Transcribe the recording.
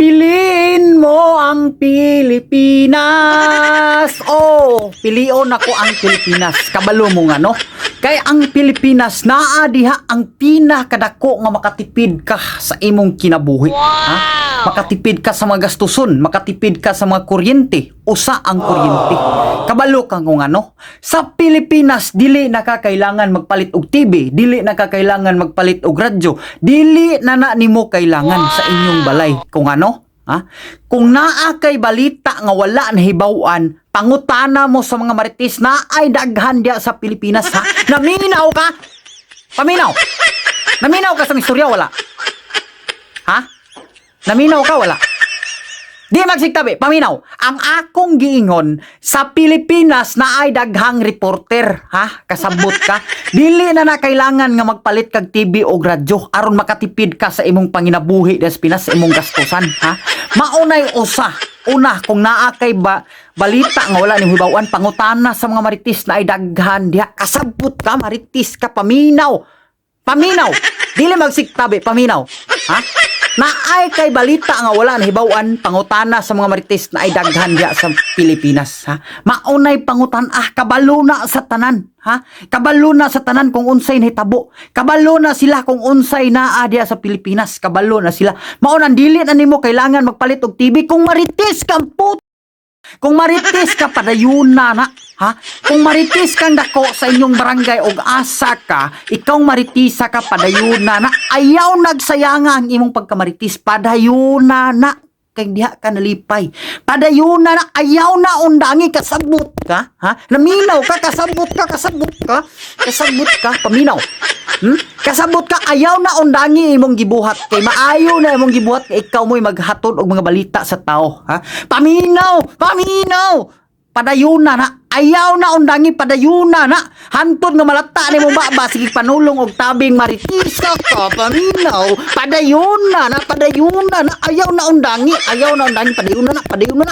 Piliin mo ang Pilipinas. Oh, pilion ako ang Pilipinas. Kabalo mo nga no. Kay ang Pilipinas naa diha ang pinakadako nga makatipid ka sa imong kinabuhi. Ha? Makatipid ka sa mga gastuson, makatipid ka sa mga kuryente, usa ang kuryente. Kabalo ka kung ano. Sa Pilipinas dili nakakailangan magpalit og TV, dili nakakailangan magpalit og radyo, dili na na nimo kailangan sa inyong balay. Kung ano? Ha? Kung naa kay balita nga wala na hibawan, pangutana mo sa mga marites na ay daghan diya sa Pilipinas ha. Naminaw ka? Paminaw. Naminaw ka sa istorya wala? Ha? Naminaw ka wala? Di magsigtabi, paminaw. Ang akong giingon sa Pilipinas na ay daghang reporter, ha? Kasabot ka. Dili na na kailangan nga magpalit kag TV o radyo aron makatipid ka sa imong panginabuhi des Pinas sa imong gastusan, ha? Maunay usa. Una, kung naa kay ba balita nga wala ni hibawan pangutana sa mga maritis na ay daghan diha kasabot ka maritis ka paminaw. Paminaw. Dili magsiktabi, paminaw. Ha? Naay kay balita nga wala na hibawan pangutana sa mga marites na ay daghan diya sa Pilipinas ha. Maunay pangutan ah kabalo na sa tanan ha. Kabalo na sa tanan kung unsay nahitabo. Kabalo na sila kung unsay naa diya sa Pilipinas. Kabalo na sila. Maunan dili na nimo kailangan magpalit og TV kung marites ka put kung marites ka padayon na na, ha? Kung marites kang dako sa inyong barangay og asa ka, ikaw maritisa ka padayon na na, ayaw nagsayanga ang imong pagkamaritis, padayon na na. Kay diha ka nalipay. Padayon na na, ayaw na undangi kasabot ka, ha? Naminaw ka, kasabot ka, kasabot ka, kasabot ka, paminaw. Hmm? Kasabot ka, ayaw na undangi imong gibuhat. Kay maayo na imong gibuhat, kay ikaw mo'y maghatod og mga balita sa tao. Ha? Paminaw! Paminaw! Padayuna na. Ayaw na undangi padayuna na. Hantod nga malata ni mo baba. Sige panulong og tabing maritisa ka. Paminaw. Padayuna na. Padayuna na. Ayaw na undangi. Ayaw na undangi. Padayuna na. Padayuna na.